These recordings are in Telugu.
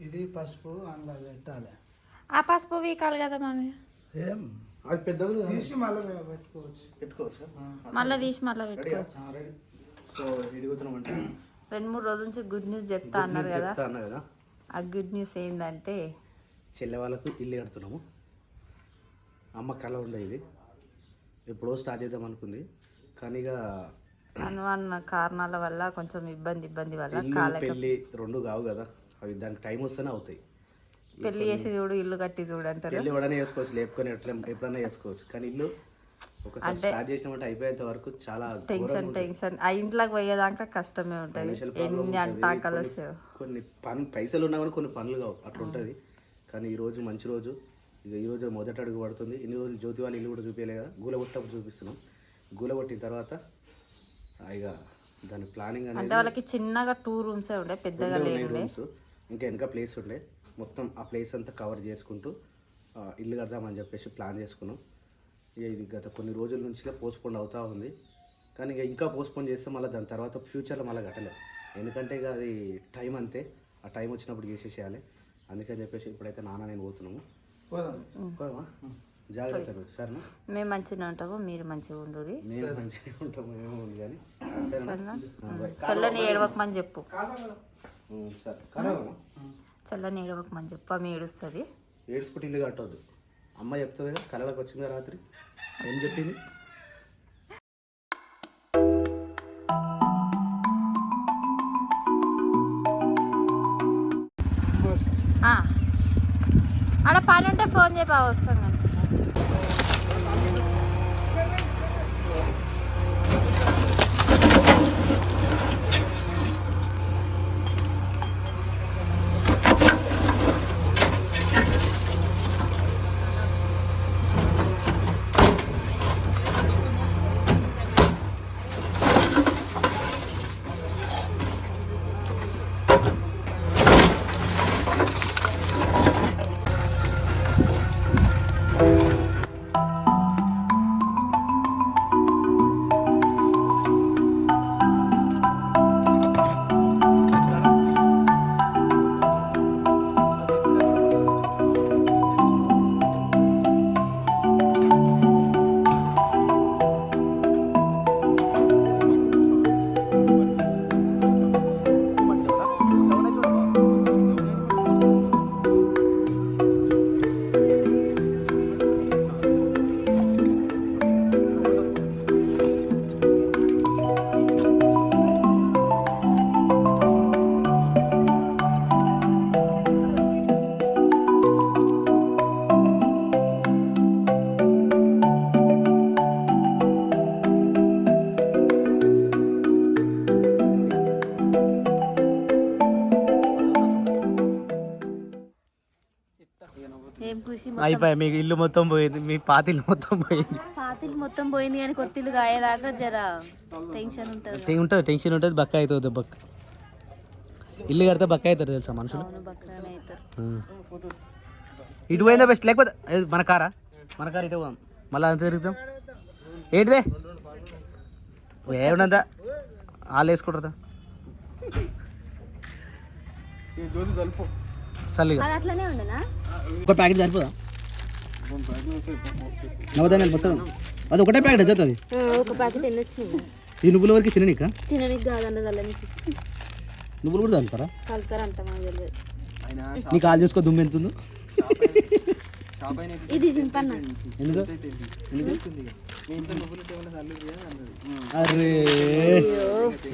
ఇది పసుపు అందులో పెట్టాలి. ఆ పసుపు వీకాలి కదా మమ్మీ ఏం? అది పెద్దగా తీసి మళ్ళీ పెట్టుకోవచ్చు. పెట్టుకోవచ్చా? మళ్ళీ తీసి మళ్ళీ పెట్టుకోవచ్చు. సో ఇడుగుతున్నాం అంటే రెండు మూడు రోజుల నుంచి గుడ్ న్యూస్ చెప్తా అన్నారు కదా. కదా? ఆ గుడ్ న్యూస్ ఏంటంటే చెల్లె వాళ్ళకు ఇల్లు కడుతున్నాము. అమ్మ కళ ఉండే ఇది ఎప్పుడో స్టార్ట్ చేద్దాం అనుకుంది. కానీ ఇక అనుమాన కారణాల వల్ల కొంచెం ఇబ్బంది ఇబ్బంది వల్ల కాలేక పెళ్ళి రెండు కావు కదా. అవి దానికి టైం వస్తేనే అవుతాయి. పెళ్ళి చేసి చూడు ఇల్లు కట్టి చూడు అంటారు. పెళ్ళి ఎవడైనా చేసుకోవచ్చు లేపుకొని ఎట్లా ఎప్పుడైనా చేసుకోవచ్చు. కానీ ఇల్లు ఒకసారి స్టార్ట్ చేసినామంటే అయిపోయేంత వరకు చాలా టెన్షన్ టెన్షన్. ఆ ఇంట్లోకి పోయేదాకా కష్టమే ఉంటుంది. ఎన్ని అంటాకలు కొన్ని పని పైసలు ఉన్నా కానీ కొన్ని పనులు కావు. అట్లా ఉంటుంది. కానీ ఈ రోజు మంచి రోజు. ఇక ఈ రోజు మొదటి అడుగు పడుతుంది. ఇన్ని రోజులు జ్యోతి వాళ్ళ ఇల్లు కూడా చూపించలే కదా. గూల కొట్టప్పుడు చూపిస్తున్నాం. గూల కొట్టిన తర్వాత ఇక దాని ప్లానింగ్ అనేది అంటే వాళ్ళకి చిన్నగా టూ రూమ్సే ఉండే పెద్దగా లేవు రూమ్స్ ఇంకా వెనక ప్లేస్ ఉండే. మొత్తం ఆ ప్లేస్ అంతా కవర్ చేసుకుంటూ ఇల్లు కడదామని చెప్పేసి ప్లాన్ చేసుకున్నాం. ఇక ఇది గత కొన్ని రోజుల నుంచి పోస్ట్పోన్ అవుతూ ఉంది. కానీ ఇక ఇంకా పోస్ట్పోన్ చేస్తే మళ్ళీ దాని తర్వాత ఫ్యూచర్లో మళ్ళీ కట్టలేదు ఎందుకంటే ఇక అది టైం అంతే. ఆ టైం వచ్చినప్పుడు చేసేసేయాలి. అందుకని చెప్పేసి ఇప్పుడైతే నాన్న నేను పోతున్నాము. పోదాం. పోదామా? సరేనా? మేము మంచిగా ఉంటాము మీరు మంచిగా ఉండు మేము మంచిగా ఉంటాము ఏమో ఉంది కానీ. సరేనా? ఆ, బాయ్. చల్లని ఏడవకమని చెప్పు. చల్లని ఏడవకమని చెప్పు ఆమె ఏడుస్తుంది. ఏడ్చుకుంటే ఇల్లు కట్టవద్దు అమ్మ చెప్తుంది కదా వచ్చిందా రాత్రి? ఏం చెప్పింది? ఆడ పని ఉంటే ఫోన్ చెప్పి వస్తాం అయిపోయి మీకు ఇల్లు మొత్తం పోయింది మీ పాత ఇల్లు మొత్తం పోయింది. పాతిలు మొత్తం పోయింది కానీ కొత్తిల్లు కాయేదాకా జర టెన్షన్ ఉంటుంది. ఉంటుంది టెన్షన్ ఉంటుంది బక్క అవుతుంది బక్క. ఇల్లు కడితే బక్క అవుతారు తెలుసా మనుషులు. ఇటు పోయిందా బెస్ట్? లేకపోతే మన కారా? మన కారు ఇటు పోదాం. మళ్ళీ అంత తిరుగుతాం. ఏంటిదే? ఏమున్నదా వాళ్ళు వేసుకుంటారా చల్లిగా అది అట్లనే ఉండనా? ఒక ప్యాకెట్ సరిపోదా? నవధాన్యాలు మొత్తం. అది ఒకటే ప్యాకెట్ వచ్చేస్తుంది ఒక ప్యాకెట్ ఎన్ని వచ్చినాయి ఈ నువ్వుల వరకు తిన నీక తినడానికి కాదండి చల్లని నువ్వులు కూడా చల్లుతారా చల్లుతారంట మాకు తెలియదు. నీ కాల్ చూసుకో దుమ్ము ఎంత ఉందో ఇది సింపన్న ఎందుకు? అరే!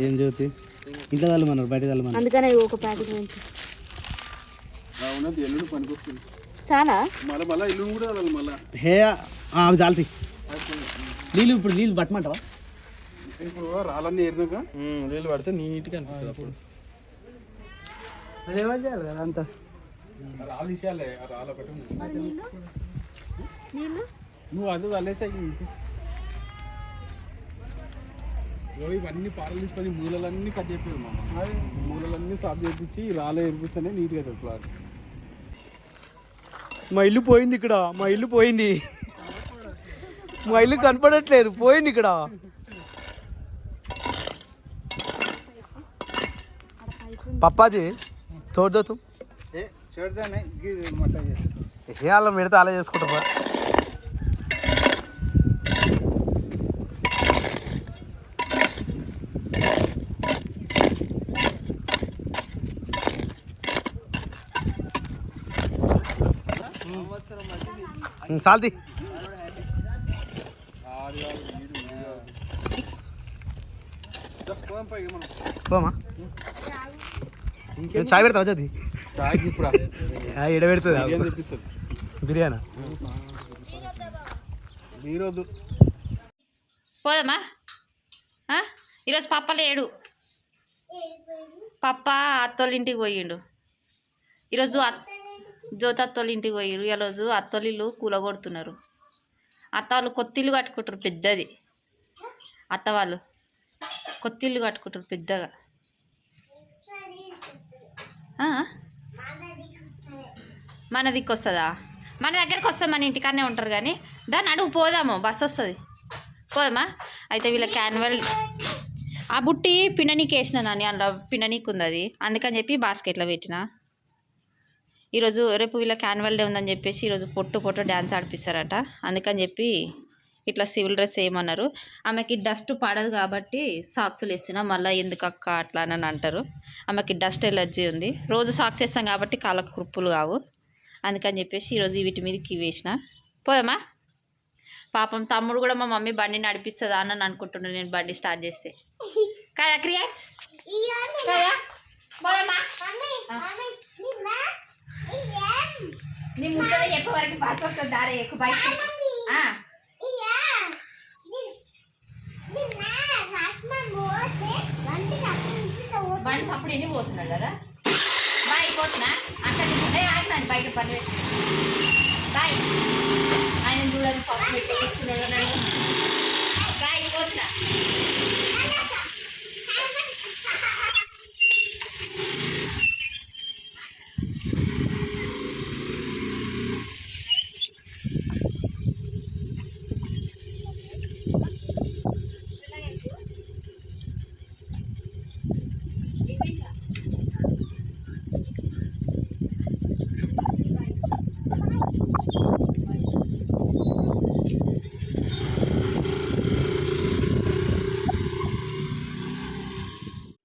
ఏం జ్యోతి? ఇంట్లో చల్లమన్నారు బయట చల్లమన్నారు అందుకనే ఒక ప్యాకెట్ నుంచి చాలా హే ఆ, అవి చాలుతాయి నీళ్ళు ఇప్పుడు నీళ్ళు పట్టమంటావా? ఇప్పుడు రాళ్ళన్నీ ఏరినాక? నీళ్ళు పడితే నీట్గా అనిపిస్తుంది అప్పుడు. అదే చేయాలి కదా అంతా? రాళ్ళు ఆ రాళ్ళు ఒకటి నువ్వు అది వల్లేసాయి ఇవన్నీ పారలు తీసుకొని మూలలన్నీ కట్ చెప్పారు మామ. మూలలన్నీ సాఫ్ చేపించి రాళ్ళు ఎరిపిస్తేనే నీట్గా ప్లాట్ మా ఇల్లు పోయింది ఇక్కడ మా ఇల్లు పోయింది. మా ఇల్లు కనపడట్లేదు పోయింది ఇక్కడ. పప్పాజీ తోడుదో ఏ వాళ్ళ మిడతా అలా చేసుకుంటా మనం పోమా? నేను చాయ్ పెడతావా చాయ్కి ఇప్పుడు? ఎడ పెడుతుంది. బిర్యానీ ఈరోజు. పోదామా ఆ? ఈరోజు పప్ప లేడు. పప్ప అత్తోళ్ళ ఇంటికి పోయిండు. ఈరోజు జ్యోతి అత్తోళ్ళ ఇంటికి పోయిరు ఈరోజు అత్తోళ్ళు కూలగొడుతున్నారు. అత్త వాళ్ళు కొత్తిల్లు కట్టుకుంటారు పెద్దది. అత్త వాళ్ళు కట్టుకుంటారు పెద్దగా. మన దిక్కు వస్తుందా మన దగ్గరకు వస్తాం మన ఇంటికాడనే ఉంటారు కానీ దాన్ని అడుగు పోదాము బస్సు వస్తుంది. పోదామా? అయితే వీళ్ళ క్యాన్వల్ ఆ బుట్టి పిండనీకి వేసిన నాని అందులో పిండనీకి ఉంది అది. అందుకని చెప్పి బాస్కెట్లో పెట్టిన. ఈరోజు రేపు వీళ్ళ క్యాన్వల్ డే ఉందని చెప్పేసి ఈరోజు పొట్టు పొట్టు డ్యాన్స్ ఆడిపిస్తారట. అందుకని చెప్పి ఇట్లా సివిల్ డ్రెస్ వేయమన్నారు ఆమెకి డస్ట్ పడదు కాబట్టి సాక్స్లు వేసిన మళ్ళీ ఎందుకు అక్క అట్లా అని అంటారు. ఆమెకి డస్ట్ ఎలర్జీ ఉంది. రోజు సాక్స్ వేస్తాం కాబట్టి కాళ్ళకు కురుపులు కావు. అందుకని చెప్పేసి ఈరోజు వీటి మీదకి వేసిన. పోదామా పాపం తమ్ముడు కూడా మా మమ్మీ బండి నడిపిస్తుందా అని అనుకుంటున్నాను నేను బండి స్టార్ట్ చేస్తే. కదా క్రియేట్ కదా? పోదామా నీ ముచ్చట చెప్పే వరకు బస్ వస్తుంది? దారే ఎక్కువ బయట బండి సప్పుడు ఎన్ని పోతున్నాడు కదా? బాయ్ పోతున్నా? అంటే ఆగినాను బయట పని బాయ్. ఆయన చూడండి పప్పు పెట్టి ఇస్తున్నాడు నన్ను. బాయ్ పోతున్నా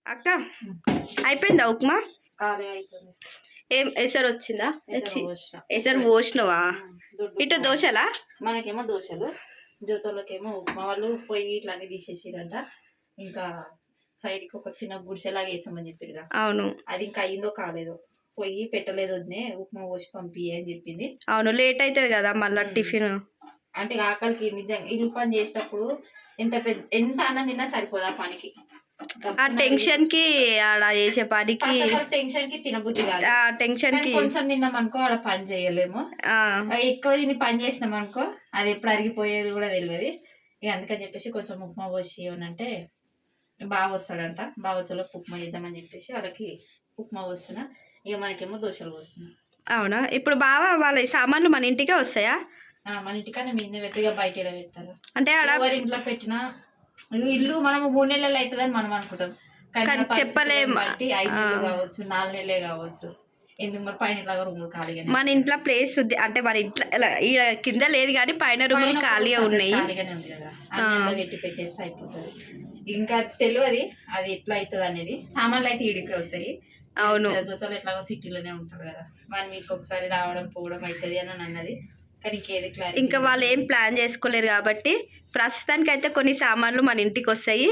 అక్క అయిపోయిందా ఉప్మా? ఏం ఎసరు వచ్చిందా? ఎసరు పోసిన. ఎసరు పోసినవా? ఇటు దోశలా? మనకేమో దోశలు జ్యోతులకేమో ఉప్మా. వాళ్ళు పొయ్యి ఇట్లా అన్ని తీసేసిరంట. ఇంకా సైడ్కి ఒక చిన్న గుడిసెలాగా వేసామని చెప్పిరుగా అవును. అది ఇంకా అయిందో కాలేదో. పొయ్యి పెట్టలేదు వద్దే ఉప్మా పోసి పంపి అని చెప్పింది. అవును లేట్ అవుతుంది కదా మళ్ళీ టిఫిన్. అంటే ఆకలికి నిజంగా ఇల్లు పని చేసేటప్పుడు ఎంత పెద్ద ఎంత అన్నం తిన్నా సరిపోదు పనికి. ఆ టెన్షన్కి ఆడ చేసే పనికి టెన్షన్కి తినబుద్ధి కాదు. ఆ టెన్షన్కి కొంచెం తిన్నాం అనుకో ఆడ పని చేయలేము. ఎక్కువ తిని పని చేసినాం అనుకో అది ఎప్పుడు అరిగిపోయేది కూడా తెలియదు. ఇక అందుకని చెప్పేసి కొంచెం ఉప్మా పోసి ఏమనంటే బాగా వస్తాడంట. బాగా వచ్చేలోపు ఉప్మా చేద్దామని చెప్పేసి వాళ్ళకి ఉప్మా పోస్తున్నా. ఇక మనకేమో దోశలు పోస్తున్నా. అవునా? ఇప్పుడు బావా వాళ్ళ సామాన్లు మన ఇంటికే వస్తాయా? మన ఇంటికన్నా మీద పెట్టి బయట పెడతారు? అంటే ఇంట్లో పెట్టినా ఇల్లు- మనము మూడు నెలలు అవుతుందని మనం అనుకుంటాం. కానీ కానీ మన పరిస్థితులను చెప్పలేం. బట్టి ఐదు నెలలు. కావచ్చు నాలుగు నెలలే కావచ్చు. ఎందుకు మరి పైన రూములు ఖాళీగానే మన ఇంట్లో ప్లేస్ ఉంది. అంటే మన ఇంట్లో ఈడ కింద లేదు కానీ పైన రూములు పైన ఖాళీగా ఉన్నాయి. పెట్టి పెట్టేస్తే అయిపోతుంది. ఇంకా తెలియదు అది ఎట్లా అవుతుంది అనేది. సామాన్లు అయితే ఇడికే వస్తాయి. అవును. జొత్తలు ఎట్లాగో సిటీలోనే ఉంటారు కదా. వన్ వీక్ ఒకసారి రావడం పోవడం అవుతుంది అని అన్నది. ఇంకా వాళ్ళు ఏం ప్లాన్ చేసుకోలేరు కాబట్టి ప్రస్తుతానికి అయితే కొన్ని సామాన్లు మన ఇంటికి వస్తాయి.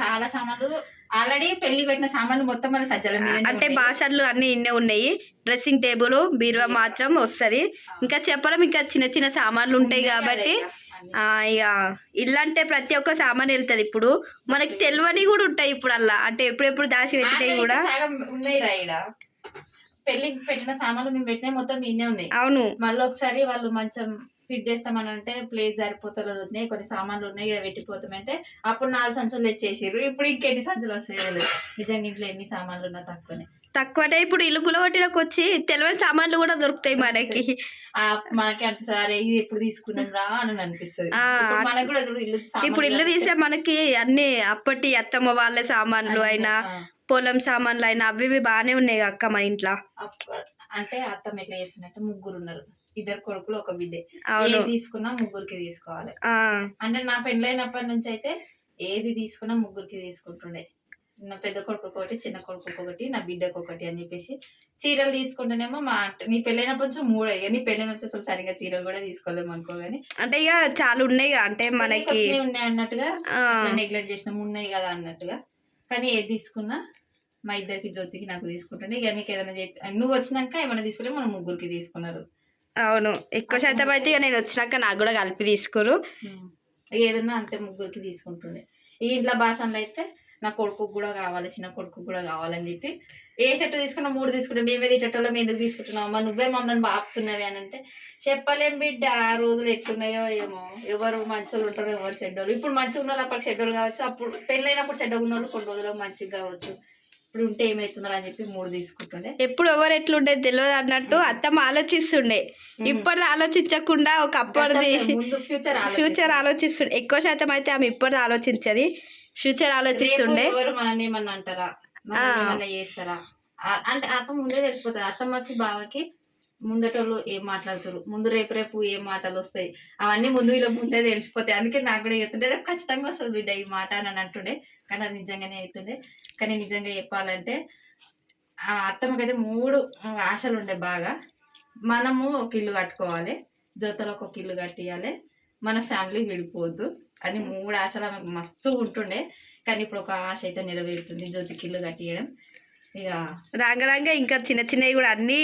చాలా సామాన్లు ఆల్రెడీ పెళ్ళి పెట్టిన సామాన్లు మొత్తం మన సజ్జల అంటే బాసర్లు అన్ని ఇన్నే ఉన్నాయి. డ్రెస్సింగ్ టేబుల్ బీరువా మాత్రం వస్తుంది. ఇంకా చెప్పడం ఇంకా చిన్న చిన్న సామాన్లు ఉంటాయి కాబట్టి ఇక ఇల్లు అంటే ప్రతి ఒక్క సామాన్ వెళ్తుంది ఇప్పుడు. మనకి తెలియని కూడా ఉంటాయి ఇప్పుడు అలా అంటే ఎప్పుడెప్పుడు దాచి పెట్టినవి కూడా సగం ఉన్నాయి రా ఈడ పెళ్ళికి పెట్టిన సామాన్లు మేము పెట్టినవి మొత్తం మీనే ఉన్నాయి. అవును. మళ్ళీ ఒకసారి వాళ్ళు మంచం ఫిట్ చేస్తామని అంటే ప్లేస్ సరిపోతలేదు ఉన్నాయి కొన్ని సామాన్లు ఉన్నాయి ఇక్కడ పెట్టిపోతామంటే అప్పుడు నాలుగు సంచులు తెచ్చేసారు ఇప్పుడు ఇంకెన్ని సంచులు వస్తాయో నిజంగా ఇంట్లో ఎన్ని సామాన్లు ఉన్నా తక్కువనే. తక్కువనే ఇప్పుడు ఇల్లు గులగొట్టినకు వచ్చి తెలియని సామాన్లు కూడా దొరుకుతాయి మనకి. ఆ మనకి అనిపిస్తుంది ఇది ఎప్పుడు తీసుకున్నాం రా అని అనిపిస్తుంది. ఇప్పుడు మనకు కూడా చూడు ఇల్లు సామాన్లు ఇప్పుడు ఇల్లు తీసే మనకి అన్ని అప్పటి అత్తమ్మ వాళ్ళ సామాన్లు అయినా. పొలం సామాన్లు అయినా అవి ఇవి బాగానే ఉన్నాయి అక్క మన ఇంట్లో. అప్ప- అంటే అత్తమ్మ ఎట్లా చేస్తున్నట్టు ముగ్గురు ఉన్నారు. ఇద్దరు కొడుకులు ఒక బిడ్డే. అవును. తీసుకున్నా ముగ్గురికి తీసుకోవాలి. అంటే నా పెళ్ళైనప్పటి నుంచి అయితే ఏది తీసుకున్నా ముగ్గురికి తీసుకుంటుండే. నా పెద్ద కొడుకు ఒకటి చిన్న కొడుకు ఒకటి నా బిడ్డకు ఒకటి అని చెప్పేసి చీరలు తీసుకుంటేనేమో మా నీ పెళ్ళైనప్పటి నుంచి మూడు అయ్యాయి నీ పెళ్ళైన వచ్చి అసలు సరిగా చీరలు కూడా తీసుకోలేము అనుకో కానీ అంటే ఇక చాలా ఉన్నాయి. అంటే మనకి ఉన్నాయి అన్నట్టుగా నెగ్లెక్ట్ చేసిన ఉన్నాయి కదా అన్నట్టుగా. కానీ ఏది తీసుకున్నా మా ఇద్దరికి జ్యోతికి నాకు తీసుకుంటుండే. ఇక నీకు ఏదైనా చెప్పి నువ్వు వచ్చినాక ఏమైనా తీసుకుంటే మనం ముగ్గురికి తీసుకున్నారు. అవును ఎక్కువ శాతం అయితే ఇక నేను వచ్చినాక నాకు కూడా కలిపి తీసుకోరు. ఏదన్నా అంతే ముగ్గురికి తీసుకుంటుండే. ఈ ఇంట్లో బాసనలు అయితే నా కొడుకు కూడా కావాలి చిన్న కొడుకు కూడా కావాలని చెప్పి. ఏ సెట్ తీసుకున్నా మూడు తీసుకుంటాం. మేమే తిట్టేటోళ్ళం ఎందుకు తీసుకుంటున్నావు? అమ్మా నువ్వే మమ్మల్ని బాపుతున్నావి అని అంటే చెప్పలేం బిడ్డ ఆ రోజులు ఎట్లున్నాయో ఏమో. ఎవరు మంచోళ్ళు ఉంటారో ఎవరు చెడ్డోళ్ళు. ఇప్పుడు మంచిగా ఉన్న వాళ్ళు అప్పటికి చెడ్డోళ్ళు కావచ్చు. అప్పుడు పెళ్ళైనప్పుడు చెడ్డగా ఉన్న వాళ్ళు కొన్ని రోజులు మంచిగా కావచ్చు. ఇప్పుడు ఉంటే ఏమవుతుందో అని చెప్పి మూడు తీసుకుంటుండే. ఎప్పుడు ఎవరు ఎట్లుండేది తెలియదు అన్నట్టు అత్తమ్మ ఆలోచిస్తుండే. ఇప్పట్లో ఆలోచించకుండా ఒక అప్పటిది ఫ్యూచర్ ఫ్యూచర్ ఆలోచిస్తుండే. ఎక్కువ శాతం అయితే ఆమె ఇప్పటిది ఆలోచించది. ఫ్యూచర్ ఆలోచిస్తుండే. ఎవరు మనల్ని ఏమన్నా అంటారా? చేస్తారా? అంటే అత్త ముందే తెలిసిపోతుంది. అత్తమ్మకి బావకి ముందటోళ్ళు ఏం మాట్లాడుతారు? ముందు రేపు రేపు ఏం మాటలు వస్తాయి? అవన్నీ ముందు వీళ్ళ ముందే తెలిసిపోతాయి. అందుకే నాకు కూడా చెప్తుండే రేపు ఖచ్చితంగా వస్తుంది బిడ్డ ఈ మాట అని అంటుండే. కానీ అది నిజంగానే అవుతుండే కానీ నిజంగా చెప్పాలంటే ఆ అత్తమ్మకైతే మూడు ఆశలు ఉండే బాగా. మనము ఒక ఇల్లు కట్టుకోవాలి జోతలకు ఒక ఇల్లు కట్టియాలి మన ఫ్యామిలీ విడిపోవద్దు అని మూడు ఆశలు ఆమెకు మస్తు ఉంటుండే. కానీ ఇప్పుడు ఒక ఆశ అయితే నెరవేరుతుంది జ్యోతికి ఇల్లు కట్టియడం. ఇక రాంగ రాంగ ఇంకా చిన్న చిన్నవి కూడా అన్నీ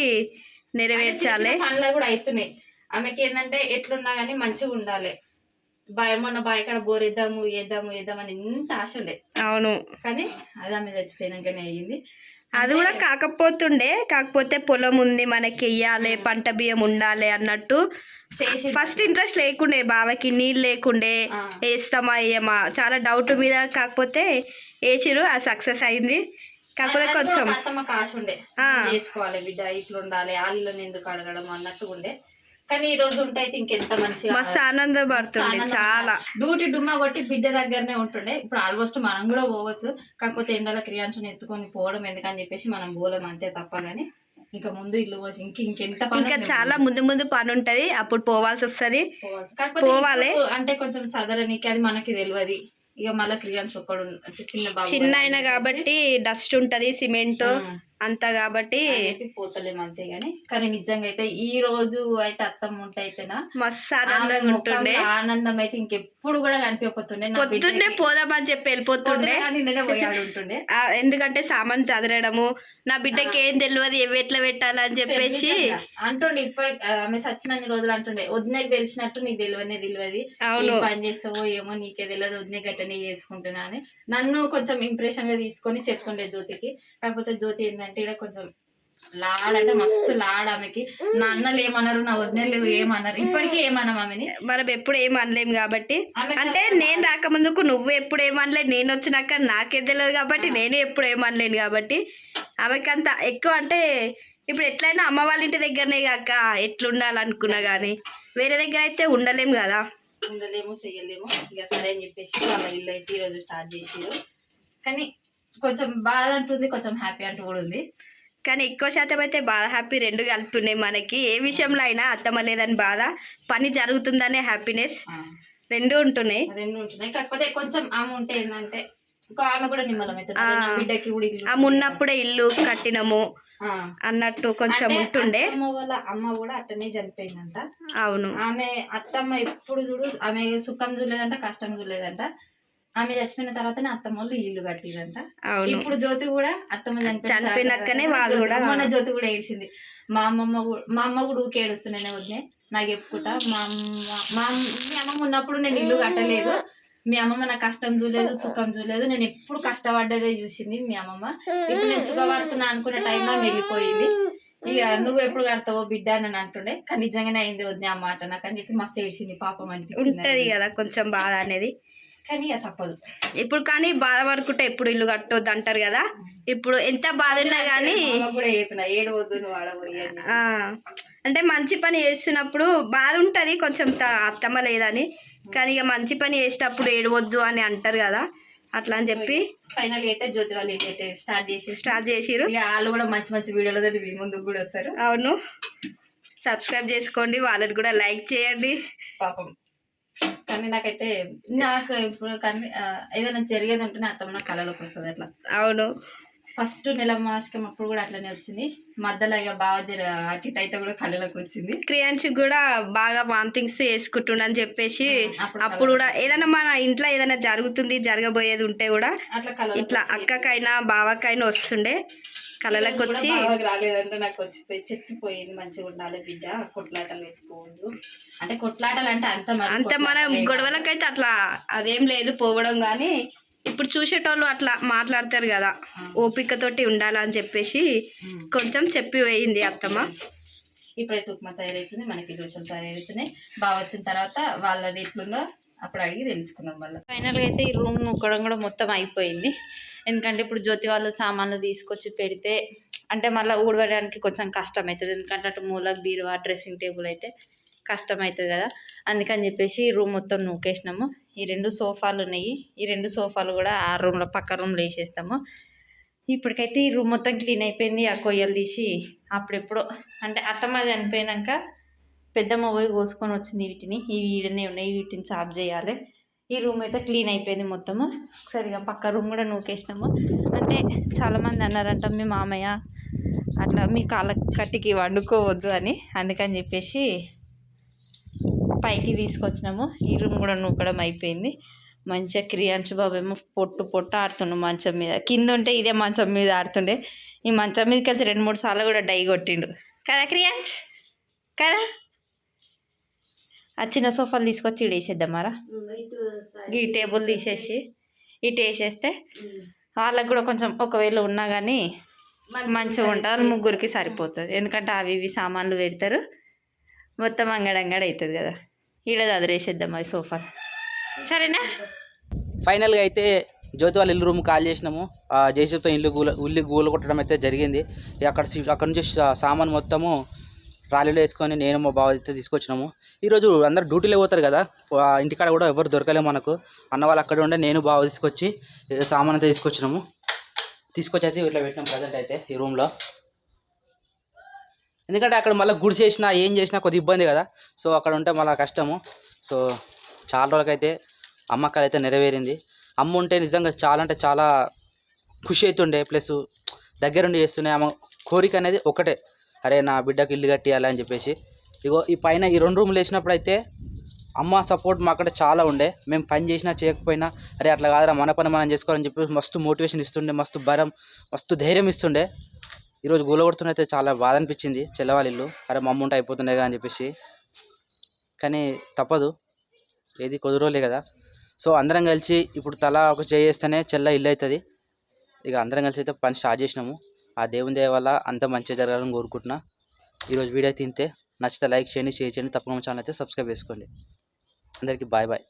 నెరవేర్చాలి. పనులు కూడా అవుతున్నాయి. ఆమెకి ఏంటంటే ఎట్లున్నా కానీ మంచిగా ఉండాలి. భయం మొన్న బాయకాడ బోర్ వేద్దాము వేద్దాము వేద్దామని ఇంత ఆశ ఉండే. అవును. కానీ అది ఆమె చచ్చిపోయినాకనే అయ్యింది. అది కూడా కాకపోతుండే. కాకపోతే పొలం ఉంది మనకి వెయ్యాలి పంట బియ్యం ఉండాలి అన్నట్టు. చేసి ఫస్ట్ ఇంట్రెస్ట్ లేకుండే బావకి నీళ్ళు లేకుండే ఆ. వేస్తామా వేయమా చాలా డౌట్ మీద కాకపోతే వేసిరు అది సక్సెస్ అయింది. కాకపోతే కూడా కొంచెం ఆశ ఉండే. ఆ. చేసుకోవాలి బిడ్డ ఇట్లా ఉండాలి ఆళ్ళని ఎందుకు అడగడం అన్నట్టు ఉండే. కానీ ఈ రోజు ఉంటే అయితే ఇంకెంత మంచిగా మస్తు ఆనందపడుతుండే చాలా. డ్యూటీ డుమ్మా కొట్టి బిడ్డ దగ్గరనే ఉంటుండే. ఇప్పుడు ఆల్మోస్ట్ మనం కూడా పోవచ్చు. కాకపోతే ఎండల క్రియాంశను ఎత్తుకొని పోవడం ఎందుకని చెప్పేసి మనం పోలేం అంతే తప్ప కానీ ఇంకా ముందు ఇల్లు పోసి ఇంక ఇంకెంత పని ఇంకా చాలా ముందు ముందు పని ఉంటది అప్పుడు పోవాల్సి వస్తుంది. పోవాలి. అంటే కొంచెం చదరనికి అది మనకి తెలియదు ఇక మళ్ళీ క్రియాంశ ఒక్కడు చిన్న చిన్న అయినా కాబట్టి డస్ట్ ఉంటది సిమెంట్. అంతా కాబట్టి పోతలేము అంతే గాని కానీ నిజంగా అయితే ఈ రోజు అయితే అత్తమ్మ ఉంటే అయితేనా మస్తు ఆనందంగా ఉంటుండే ఆనందం అయితే ఇంకెప్పుడు కూడా కనిపించకపోతుండే నా పొద్దున్నే. పోదామని చెప్పి వెళ్ళిపోతుండే నిన్ననే పోయాడు ఉంటుండే ఎందుకంటే సామాన్ చదరడము నా బిడ్డకి ఏం తెలియదు ఎట్లా పెట్టాలని చెప్పేసి. అంటుండే ఇప్పటి ఆమె సచ్చినన్ని రోజులు అంటుండే వదినకి తెలిసినట్టు నీకు తెలియనే తెలియదు అవును. పని చేస్తావో ఏమో నీకే తెలియదు వదిన గట్టనే చేసుకుంటున్నా అని నన్ను కొంచెం ఇంప్రెషన్గా తీసుకొని చెప్తుండే జ్యోతికి కాకపోతే జ్యోతి ఏంటంటే ఇక్కడ కొంచెం లాడంటే మస్తు లాడ ఆమెకి. నా అన్నలు ఏమన్నారు నా వదినలు ఏమన్నారు ఇప్పటికీ ఏమన్నాం ఆమెని. మనం ఎప్పుడు ఏం అనలేం కాబట్టి. అంటే నేను రాకముందుకు నువ్వు ఎప్పుడు ఏమనలే నేను వచ్చినాక నాకే తెలియదు కాబట్టి నేను ఎప్పుడు ఏమనలేను కాబట్టి. ఆమెకి అంత ఎక్కువ అంటే ఇప్పుడు ఎట్లయినా అమ్మ వాళ్ళ ఇంటి దగ్గరనే కాక ఎట్లుండాలనుకున్నా కానీ వేరే దగ్గర అయితే ఉండలేం కదా. ఉండలేము చెయ్యలేము. ఇక సరే అని చెప్పేసి వాళ్ళ ఇల్లు అయితే ఈరోజు స్టార్ట్ చేసిరు కానీ కొంచెం బాధ అంటుంది కొంచెం హ్యాపీ అంటూ కూడా ఉంది. కానీ ఎక్కువ శాతం అయితే బాధ హ్యాపీ రెండు కలిపి ఉన్నాయి మనకి. ఏ విషయంలో అయినా అత్తమ్మ లేదని బాధ పని జరుగుతుందనే హ్యాపీనెస్ రెండు ఉంటున్నాయి. రెండు ఉంటున్నాయి. కాకపోతే కొంచెం ఆమె ఉంటే ఏంటంటే ఆమె కూడా నిమ్మలం అవుతుంది. అదే నా బిడ్డకి కూడా ఇల్లు ఆ ఉన్నప్పుడే ఇల్లు కట్టినము. అన్నట్టు కొంచెం ఉంటుండే. అత్తమ్మ వాళ్ళ అమ్మ కూడా అట్టనే చనిపోయిందంట. అవును. ఆమె అత్తమ్మ ఎప్పుడు చూడు ఆమె సుఖం చూడలేదంట కష్టం చూడలేదంట. ఆమె చచ్చిపోయిన తర్వాతనే అత్తమ్మ వాళ్ళు ఇల్లు కట్టిరంట. ఇప్పుడు జ్యోతి కూడా అత్తమ్మ చనిపోయిన చనిపోయినాకనే తర్వాత వాళ్ళు జ్యోతి- కూడా- మొన్న జ్యోతి కూడా ఏడిచింది. మా అమ్మమ్మ మా అమ్మ కూడా ఊకే ఏడుస్తున్నానే వదిలే నాకు చెప్పుకుంటా. మా అమ్మ మా మీ అమ్మమ్మ ఉన్నప్పుడు నేను ఇల్లు కట్టలేదు. మీ అమ్మమ్మ నా కష్టం చూడలేదు సుఖం చూడలేదు. నేను ఎప్పుడు కష్టపడ్డదే చూసింది మీ అమ్మమ్మ. ఇప్పుడు నేను సుఖపడుతున్నా అనుకునే టైంలో వెళ్ళిపోయింది. ఇక నువ్వు ఎప్పుడు కడతావో బిడ్డ అని అంటుండే. కానీ నిజంగానే అయింది వద్దే ఆ మాట నాకు అని చెప్పి మస్తు ఏడ్చింది పాపం అనిపించింది ఉంటది కదా కొంచెం బాధ అనేది. కానీ తప్పదు. ఇప్పుడు కానీ బాధపడుకుంటే ఎప్పుడు ఇల్లు కట్టొద్దు అంటారు కదా. ఇప్పుడు ఎంత బాధ ఉన్నా కానీ అంటే మంచి పని చేస్తున్నప్పుడు బాధ ఉంటుంది కొంచెం అత్తమ్మ లేదని. కానీ ఇక మంచి పని చేసేటప్పుడు ఏడవద్దు అని అంటారు కదా. అట్లా అని చెప్పి ఫైనల్ అయితే జ్యోతి వాళ్ళు అయితే స్టార్ట్ చేసి స్టార్ట్ చేసిరు వాళ్ళు కూడా మంచి మంచి వీడియోలతో మీ ముందుకు కూడా వస్తారు. అవును. సబ్స్క్రైబ్ చేసుకోండి. వాళ్ళని కూడా లైక్ చేయండి. పాపం. కానీ నాకైతే నాకు ఇప్పుడు కానీ ఏదైనా జరిగేది ఉంటే నా అత్తమ్మ కళలోకి వస్తుంది అట్లా. అవును. ఫస్ట్ నెల మాసకం అప్పుడు కూడా అట్లనే వచ్చింది. మధ్యలో ఇక బాగా అటు ఇటు అయితే కూడా కళ్ళలోకి వచ్చింది. క్రియాంశ్ కూడా బాగా వాంతింగ్స్ వేసుకుంటుండని చెప్పేసి అప్పుడు కూడా ఏదైనా మన ఇంట్లో ఏదైనా జరుగుతుంది జరగబోయేది ఉంటే కూడా ఇట్లా అక్కకైనా బావకైనా వస్తుండే. కళ్ళలోకి వచ్చి రాలేదంటే నాకు వచ్చి చెప్పిపోయింది మంచిగా ఉండాలి బిడ్డ కొట్లాటలు పెట్టుకోవద్దు. అంటే కొట్లాటలు అంటే అంత అంత మన. గొడవలకైతే అట్లా అదేం లేదు పోవడం కానీ ఇప్పుడు చూసేటోళ్ళు అట్లా మాట్లాడతారు కదా ఓపికతోటి ఉండాలని చెప్పేసి కొంచెం చెప్పి వేయింది అత్తమ్మ. ఇప్పుడైతే ఉప్మా తయారవుతుంది మనకి దోశలు తయారవుతున్నాయి బాగా వచ్చిన తర్వాత వాళ్ళది ఎట్లుందో అప్పుడు అడిగి తెలుసుకున్నాం మళ్ళీ. ఫైనల్గా అయితే ఈ రూమ్ నొక్కడం కూడా మొత్తం అయిపోయింది. ఎందుకంటే ఇప్పుడు జ్యోతి వాళ్ళు సామాన్లు తీసుకొచ్చి పెడితే అంటే మళ్ళీ ఊడవడానికి కొంచెం కష్టం అవుతుంది ఎందుకంటే అటు మూలకు బీరువా డ్రెస్సింగ్ టేబుల్ అయితే కష్టం అవుతుంది కదా. అందుకని చెప్పేసి ఈ రూమ్ మొత్తం నూకేసినాము. ఈ రెండు సోఫాలు ఉన్నాయి. ఈ రెండు సోఫాలు కూడా ఆ రూమ్లో పక్క రూమ్లో వేసేస్తాము. ఇప్పటికైతే ఈ రూమ్ మొత్తం క్లీన్ అయిపోయింది. ఆ కొయ్యలు తీసి అప్పుడెప్పుడో అంటే అత్తమ్మ చనిపోయినాక పెద్దమ్మ పోయి కోసుకొని వచ్చింది వీటిని. ఈ వీడనే ఉన్నాయి వీటిని సాఫ్ చేయాలి. ఈ రూమ్ అయితే క్లీన్ అయిపోయింది మొత్తము. సరిగా పక్క రూమ్ కూడా నూకేసినాము. అంటే చాలామంది అన్నారంట మీ మామయ్య అట్లా మీ కాళ్ళ కట్టికి వండుకోవద్దు అని. అందుకని చెప్పేసి పైకి తీసుకొచ్చినాము. ఈ రూమ్ కూడా నూకడం అయిపోయింది. మంచిగా క్రియాంశు బాబు ఏమో పొట్టు పొట్టు ఆడుతుండు మంచం మీద. కింద ఉంటే ఇదే మంచం మీద ఆడుతుండే. ఈ మంచం మీద కలిసి రెండు మూడు సార్లు కూడా డై కొట్టిండు. కదా క్రియాంశ్? కదా? ఆ చిన్న సోఫాలు తీసుకొచ్చి ఇటు వేసేద్దామారా ఈ టేబుల్ తీసేసి ఇటు వేసేస్తే వాళ్ళకి కూడా కొంచెం ఒకవేళ ఉన్నా కానీ మంచిగా ఉంటుంది ముగ్గురికి సరిపోతుంది. ఎందుకంటే అవి ఇవి సామాన్లు పెడతారు. మొత్తం అంగడంగడ అవుతుంది కదా. ఈడ అదిరేసేద్దాం అది సోఫా. సరేనా? ఫైనల్గా అయితే జ్యోతి వాళ్ళ ఇల్లు రూమ్ కాల్ చేసినాము. ఆ జేసీబీతో ఇల్లు గూల ఇల్లు గూల కొట్టడం అయితే జరిగింది. అక్కడ అక్కడ నుంచి సామాన్ మొత్తము ట్రాలీలో వేసుకొని నేను మా బావ అయితే తీసుకొచ్చినాము. ఈరోజు అందరు డ్యూటీలో పోతారు కదా. ఇంటికాడ కూడా ఎవరు దొరకలేము మనకు. అన్న వాళ్ళు అక్కడ ఉండే నేను బావ తీసుకొచ్చి సామాన్ అయితే తీసుకొచ్చినాము. తీసుకొచ్చి అయితే ఇట్లా పెట్టినాం ప్రజెంట్ అయితే ఈ రూమ్లో ఎందుకంటే అక్కడ మళ్ళీ గుడి చేసినా ఏం చేసినా కొద్ది ఇబ్బంది కదా. సో అక్కడ ఉంటే మళ్ళీ కష్టము. సో చాలా రోజులకైతే అమ్మకాలు అయితే నెరవేరింది. అమ్మ ఉంటే నిజంగా చాలా అంటే చాలా ఖుషి అవుతుండే. ప్లస్ దగ్గరుండి చేస్తుండే. ఆమె కోరిక అనేది ఒకటే. అరే నా బిడ్డకి ఇల్లు కట్టియాలి అని చెప్పేసి. ఇగో ఈ పైన ఈ రెండు రూములు వేసినప్పుడు అయితే అమ్మ సపోర్ట్ మా అక్కడ చాలా ఉండే. మేము పని చేసినా చేయకపోయినా అరే అట్లా కాదురా మన పని మనం చేసుకోవాలని చెప్పి మస్తు మోటివేషన్ ఇస్తుండే మస్తు బలం మస్తు ధైర్యం ఇస్తుండే. ఈరోజు గూలగొడుతున్నైతే చాలా బాధ అనిపించింది చెల్లవాళ్ళ ఇల్లు. అరే మా అమ్మ ఉంటే అయిపోతుండేగా అని చెప్పేసి. కానీ తప్పదు ఏది కుదరలే కదా. సో అందరం కలిసి ఇప్పుడు తలా ఒక చేస్తేనే చెల్ల ఇల్లు అవుతుంది. ఇక అందరం కలిసి అయితే పని స్టార్ట్ చేసినాము. ఆ దేవుని దయ వల్ల అంత మంచిగా జరగాలని కోరుకుంటున్నా. ఈరోజు వీడియో తింటే నచ్చితే లైక్ చేయండి షేర్ చేయండి. తప్పకుండా ఛానల్ అయితే సబ్స్క్రైబ్ చేసుకోండి. అందరికీ బాయ్ బాయ్.